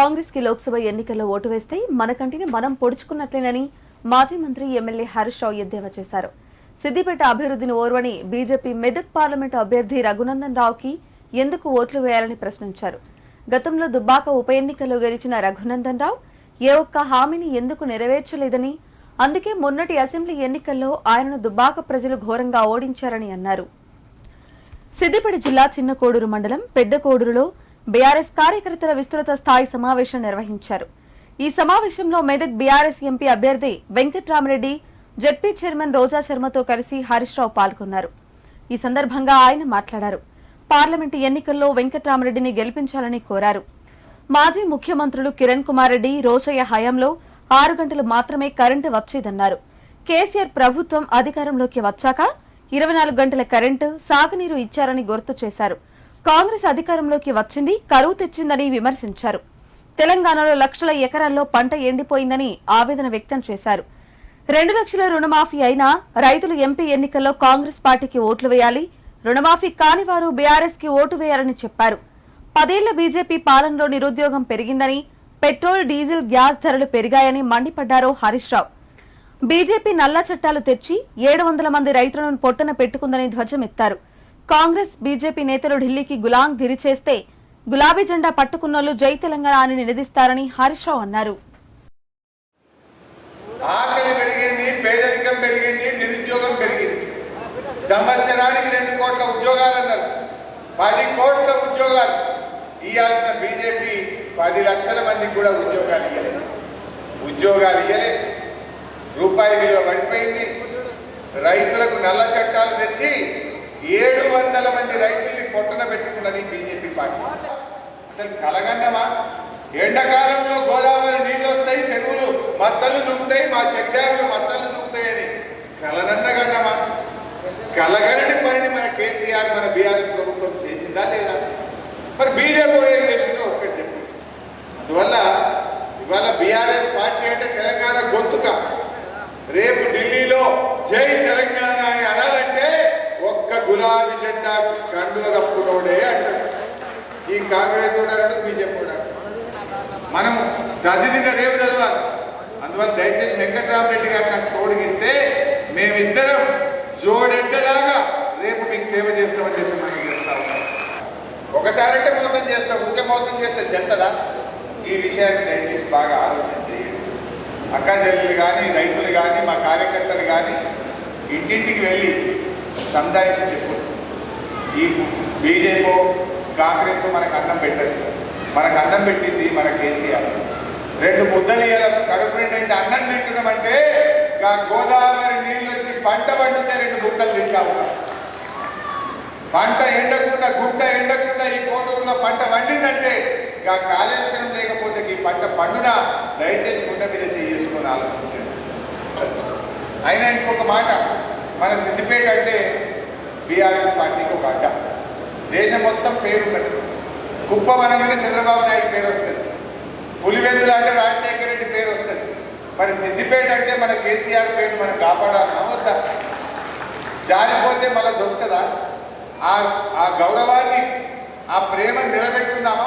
కాంగ్రెస్కి లోక్సభ ఎన్నికల్లో ఓటు వేస్తే మన కంటిని మనం పొడుచుకున్నట్లేనని మాజీ మంత్రి ఎమ్మెల్యే హరీష్ రావు ఎద్దేవా చేశారు. సిద్దిపేట అభివృద్ధిని ఓర్వని బీజేపీ మెదక్ పార్లమెంటు అభ్యర్థి రఘునందన్ రావుకి ఎందుకు ఓట్లు వేయాలని ప్రశ్నించారు. గతంలో దుబ్బాక ఉప ఎన్నికల్లో గెలిచిన రఘునందన్ రావు ఏ ఒక్క హామీని ఎందుకు నెరవేర్చలేదని అందుకే మొన్నటి అసెంబ్లీ ఎన్నికల్లో ఆయనను దుబ్బాక ప్రజలు ఘోరంగా ఓడించారని అన్నారు. సిద్దిపేట జిల్లా చిన్న కోడూరు మండలం పెద్ద కోడూరులో బీఆర్ఎస్ కార్యకర్తల విస్తృత స్థాయి సమావేశం నిర్వహించారు. ఈ సమావేశంలో మెదక్ బీఆర్ఎస్ ఎంపీ అభ్యర్థి వెంకట్రామరెడ్డి జడ్పీ చైర్మన్ రోజా శర్మతో కలిసి హరీష్ రావు పాల్గొన్నారు. ఈ సందర్భంగా ఆయన మాట్లాడారు. పార్లమెంటు ఎన్నికల్లో వెంకట్రామరెడ్డిని గెలిపించాలని కోరారు. మాజీ ముఖ్యమంత్రులు కిరణ్ కుమార్ రెడ్డి రోజయ్య హయాంలో ఆరు గంటలు మాత్రమే కరెంటు వచ్చేదన్నారు. కేసీఆర్ ప్రభుత్వం అధికారంలోకి వచ్చాక ఇరవై నాలుగు గంటల కరెంటు సాగునీరు ఇచ్చారని గుర్తు చేశారు. కాంగ్రెస్ అధికారంలోకి వచ్చింది కరువు తెచ్చిందని విమర్శించారు. తెలంగాణలో లక్షల ఎకరాల్లో పంట ఎండిపోయిందని ఆవేదన వ్యక్తం చేశారు. రెండు లక్షల రుణమాఫీ అయినా రైతులు ఎంపీ ఎన్నికల్లో కాంగ్రెస్ పార్టీకి ఓట్లు వేయాలి రుణమాఫీ కాని వారు బీఆర్ఎస్కి ఓటు వేయాలని చెప్పారు. పదేళ్ళ బీజేపీ పాలనలో నిరుద్యోగం పెరిగిందని పెట్రోల్ డీజిల్ గ్యాస్ ధరలు పెరిగాయని మండిపడ్డారు హరీష్ రావు. బీజేపీ నల్ల చట్టాలు తెచ్చి ఏడు వందల మంది రైతులను పొట్టన పెట్టుకుందని ధ్వజమెత్తారు. కాంగ్రెస్ బీజేపీ నేతలు ఢిల్లీకి గులాం గిరి చేస్తే గులాబీ జెండా పట్టుకున్నోళ్ళు జై తెలంగాణ అని నినదిస్తారని హరీష్ రావు అన్నారు. ఆకలి పెరిగింది పేదరికం పెరిగింది నిరుద్యోగం పెరిగింది. సంవత్సరానికి రెండు కోట్ల ఉద్యోగాలు అన్నారు పది కోట్ల ఉద్యోగాలు. ఇవ్వాల్సిన బీజేపీ పది లక్షల మందికి కూడా ఉద్యోగాలు ఇవ్వలేదు ఉద్యోగాలు ఇవ్వలేదు రూపాయి విలువ పడిపోయింది. రైతులకు నల్ల చట్టాలు తెచ్చి వందల మంది రైతుల్ని పొట్టన పెట్టుకున్నది బీజేపీ పార్టీ. అసలు కలగన్నమా? ఎండాకాలంలో గోదావరి నీళ్ళు వస్తాయి చెరువులు మత్తలు దుక్కుతాయి మా చెక్ డ్యాములు మత్తలు దుక్కుతాయని కలనన్నగన్నమా కలగరని పనిని మన కేసీఆర్ మన బీఆర్ఎస్ ప్రభుత్వం చేసిందా లేదా మరి బీజేపీ ఏం చేసిందో ఒక్కటి చెప్పు అందువల్ల ఇవాళ బీఆర్ఎస్ పార్టీ అంటే తెలంగాణ గొంతుక రేపు ఢిల్లీలో జై తెలంగాణ అని అనాలంటే ఒక్క గులాబీ జెండా కండువ కప్పుకోడే అంటారు ఈ కాంగ్రెస్ చూడాలంటే బీజేపీ కూడా మనం చదివిన రేపు చదవాలి అందువల్ల దయచేసి వెంకటరామరెడ్డి గారు నాకు తోడిగిస్తే మేమిద్దరం జోడెడ్డలాగా రేపు మీకు సేవ చేస్తామని చెప్పి మనం చేస్తా ఉన్నాం. ఒకసారి అంటే మోసం చేస్తాం ఊకే మోసం చేస్తే చెత్తదా? ఈ విషయాన్ని దయచేసి బాగా ఆలోచన చేయండి. అక్క చెల్లెలు కానీ రైతులు కానీ మా కార్యకర్తలు కానీ ఇంటింటికి వెళ్ళి సంధానించి చెప్పొచ్చు. ఈ బీజేపీ కాంగ్రెస్ మనకు అన్నం పెట్టదు. మనకు అన్నం పెట్టింది మన కేసీఆర్. రెండు ముద్దలు కడుపు నిండా అయితే అన్నం తింటున్నామంటే ఆ గోదావరి నీళ్ళు వచ్చి పంట పండితే రెండు గుంటలు తింటా ఉన్నాం. పంట ఎండకుండా గుంట ఎండకుండా ఈ కోటూరులో పంట వండిందంటే ఇక కాళేశ్వరం లేకపోతే ఈ పంట పండున? దయచేసి గుండె మీద చేసుకొని ఆలోచించండి. అయినా ఇంకొక మాట మన సిద్దిపేట అంటే బీఆర్ఎస్ పార్టీకి ఒక అడ్డ. దేశం మొత్తం పేరు కుప్పం అనగానే చంద్రబాబు నాయుడు పేరు వస్తుంది. పులివెందులు అంటే రాజశేఖర రెడ్డి పేరు వస్తుంది. మరి సిద్దిపేట అంటే మన కేసీఆర్ పేరు మనం కాపాడాలన్నా వద్దా? జారిపోతే మళ్ళీ దొరుకుతుందా? ఆ ఆ గౌరవాన్ని ఆ ప్రేమను నిలబెట్టుకుందాం